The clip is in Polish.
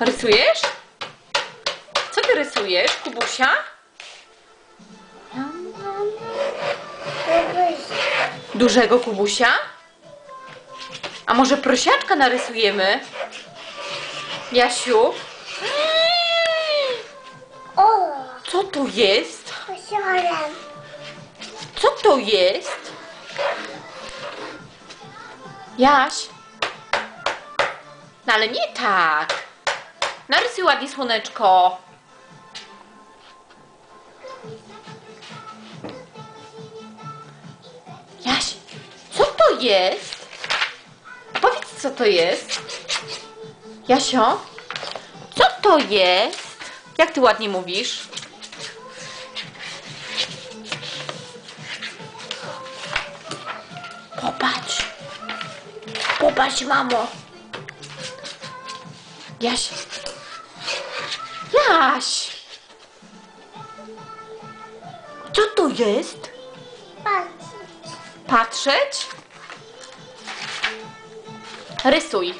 Rysujesz? Co ty rysujesz, Kubusia? Dużego Kubusia? A może prosiaczka narysujemy? Jasiu? Co to jest? Co to jest? Jaś? No ale nie tak. Narysuj ładnie słoneczko. Jaś, co to jest? Powiedz, co to jest. Jasio, co to jest? Jak ty ładnie mówisz? Popatrz. Popatrz, mamo. Jaś. Jaś. Co to jest? Patrz. Patrzeć? Rysuj.